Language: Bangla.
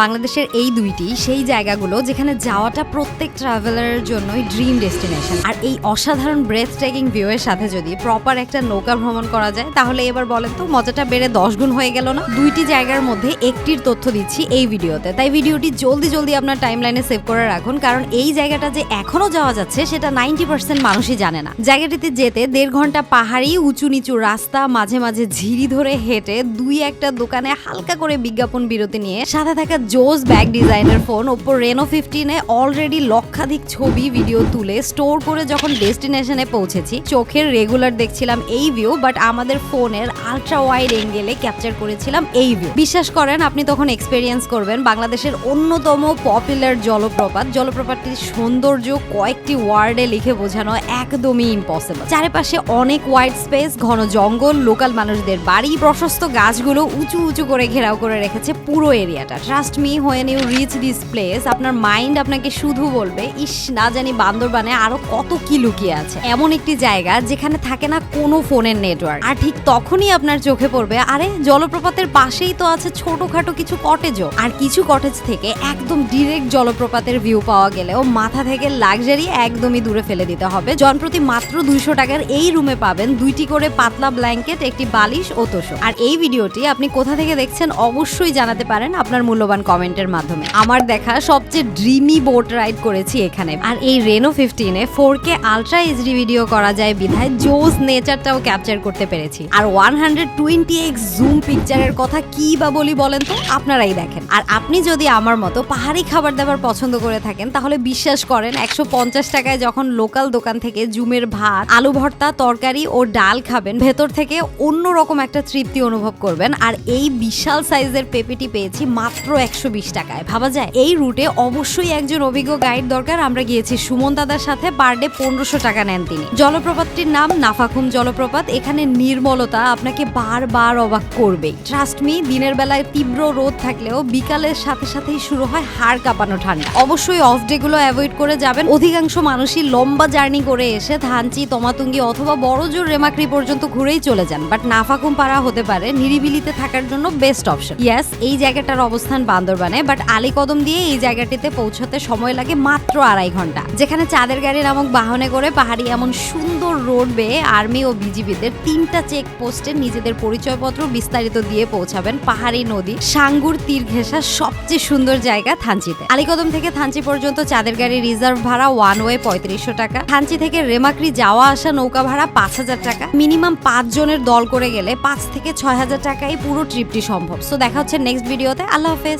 বাংলাদেশের এই দুইটি, সেই জায়গাগুলো যেখানে যাওয়াটা প্রত্যেক ট্রাভেলারের জন্যই ড্রিম ডেস্টিনেশন আর এই অসাধারণ ব্রেথ ট্রেকিং ভিউ এর সাথে যদি প্রপার একটা নৌকা ভ্রমণ করা যায়, তাহলে এবার বলেন তো, মজাটা বেড়ে দশ গুণ হয়ে গেল না? দুইটি জায়গার মধ্যে একটির তথ্য দিচ্ছি এই ভিডিওতে। তাই ভিডিওটি জলদি জলদি আপনার টাইম লাইনে সেভ করে রাখুন, কারণ এই জায়গাটা যে এখনও যাওয়া যাচ্ছে, সেটা নাইনটি পার্সেন্ট মানুষই জানে না। জায়গাটিতে যেতে দেড় ঘণ্টা পাহাড়ি, উঁচু নিচু রাস্তা, মাঝে মাঝে ঝিরি ধরে হেঁটে দুই একটা দোকানে হালকা করে বিজ্ঞাপন বিরতি নিয়ে সাথে থাকা জোস ব্যাগ ডিজাইনের ফোন ওপো রেনো ফিফটিনে অলরেডি লক্ষাধিক ছবি ভিডিও তুলে স্টোর করে যখন ডেস্টিনেশনে পৌঁছেছি, চোখের রেগুলার দেখছিলাম এই ভিউ বাট আমাদের ফোনের আলট্রা ওয়াইড এঙ্গেলে ক্যাপচার করেছিলাম এই ভিউ বিশ্বাস করেন, আপনি তখন এক্সপেরিয়েন্স করবেন বাংলাদেশের অন্যতম পপুলার জলপ্রপাত। জলপ্রপাতটির সৌন্দর্য কয়েকটি ওয়ার্ডে লিখে বোঝানো একদমই ইম্পসিবল চারিপাশে অনেক ওয়াইড স্পেস ঘন জঙ্গল লোকাল মানুষদের বাড়ি, প্রশস্ত গাছগুলো উঁচু উঁচু করে ঘেরাও করে রেখেছে পুরো এরিয়াটা trust me when you reach this place আপনার মাইন্ড আপনাকে শুধু বলবে, ইস, না জানি বান্দরবানে আরও কত কি লুকিয়ে আছে। এমন একটি জায়গা যেখানে থাকে না কোনো ফোনের নেটওয়ার্ক আর ঠিক তখনই আপনার চোখে পড়বে, আরে, জলপ্রপাতের পাশেই তো আছে ছোটখাটো কিছু কটেজও আর কিছু কটেজ থেকে একদম ডিরেক্ট জলপ্রপাতের ভিউ পাওয়া গেলেও মাথা থেকে লাক্সারি একদমই দূরে ফেলে দিতে হবে। জনপ্রতি মাত্র দুইশো টাকার এই রুমে পাবেন দুইটি করে পাতলা ব্ল্যাঙ্কেট একটি বালিশ ও তোষক। আর এই ভিডিওটি আপনি কোথা থেকে দেখছেন অবশ্যই জানাতে পারেন আপনার মূল্যবান কমেন্টের মাধ্যমে। আমার দেখা সবচেয়ে ড্রিমি বোট রাইড করেছি এখানে। আর এই Reno ফিফটিনে four K ultra HD video করা যায় বিধায় জোস নেচারটাও ক্যাপচার করতে পেরেছি। আর one hundred twenty X zoom পিকচারের কথা কি বা বলি বলেন তো? আপনারাই দেখেন। আর আপনি যদি আমার মতো পাহাড়ি খাবার দাবার পছন্দ করে থাকেন, তাহলে বিশ্বাস করেন একশো পঞ্চাশ টাকায় যখন লোকাল দোকান থেকে জুমের ভাত, আলু ভর্তা, তরকারি ও ডাল খাবেন, ভেতর থেকে অন্যরকম একটা তৃপ্তি অনুভব করবেন। আর এই বিশাল সাইজের পেঁপেটি পেয়েছি মাত্র একশো বিশ টাকায়। ভাবা যায়, এই রুটে অবশ্যই একজন অভিজ্ঞ গাইড দরকার। আমরা গিয়েছি সুমন দাদার সাথে পার ডে পনেরোশো টাকা নেন তিনি। জলপ্রপাতটির নাম নাফাখুম জলপ্রপাত। এখানে নির্মলতা আপনাকে বারবার অবাক করবেই ট্রাস্ট মি দিনের বেলায় তীব্র রোদ থাকলেও বিকালের সাথে সাথেই শুরু হয় হাড় কাঁপানো ঠান্ডা। অবশ্যই অফ ডে গুলো অ্যাভয়েড করে যাবেন। অধিকাংশ মানুষই লম্বা জার্নি করে এসে ধানচি, তমাতুঙ্গি অথবা বড়জোর রেমাক্রি পর্যন্ত ঘুরেই চলে যান। বাট নাফাকুম পাড়া হতে পারে, নিরিবিলিতে থাকার জন্য বেস্ট অপশন ইয়াস এই জায়গাটার অবস্থান বান্দরবানে বাট আলীকদম দিয়ে এই জায়গাটিতে পৌঁছাতে সময় লাগে মাত্র আড়াই ঘণ্টা। যেখানে চাঁদের গাড়ি নামক বাহনে করে পাহাড়ি এমন সুন্দর রোড বেয়ে আর্মি ও বিজিবিদের তিনটা চেক পোস্টে নিজেদের পরিচয়পত্র বিস্তারিত দিয়ে পৌঁছাবেন পাহাড়ি নদী, সাঙ্গুর, তীর ঘেঁষা সবচেয়ে সুন্দর জায়গা থানচিতে। আলীকদম থেকে থানচি পর্যন্ত চাঁদের গাড়ি রিজার্ভ ভাড়া ওয়ান ওয়ে পঁয়ত্রিশশো টাকা। থানচি থেকে রেমাক্রি যাওয়া আসা নৌকা ভাড়া পাঁচ হাজার টাকা। মিনিমাম পাঁচ জনের দল করে গেলে পাঁচ থেকে ছয় হাজার টাকায় পুরো ট্রিপটি সম্ভব। সো দেখা হচ্ছে নেক্সট ভিডিওতে আল্লাহ হাফেজ।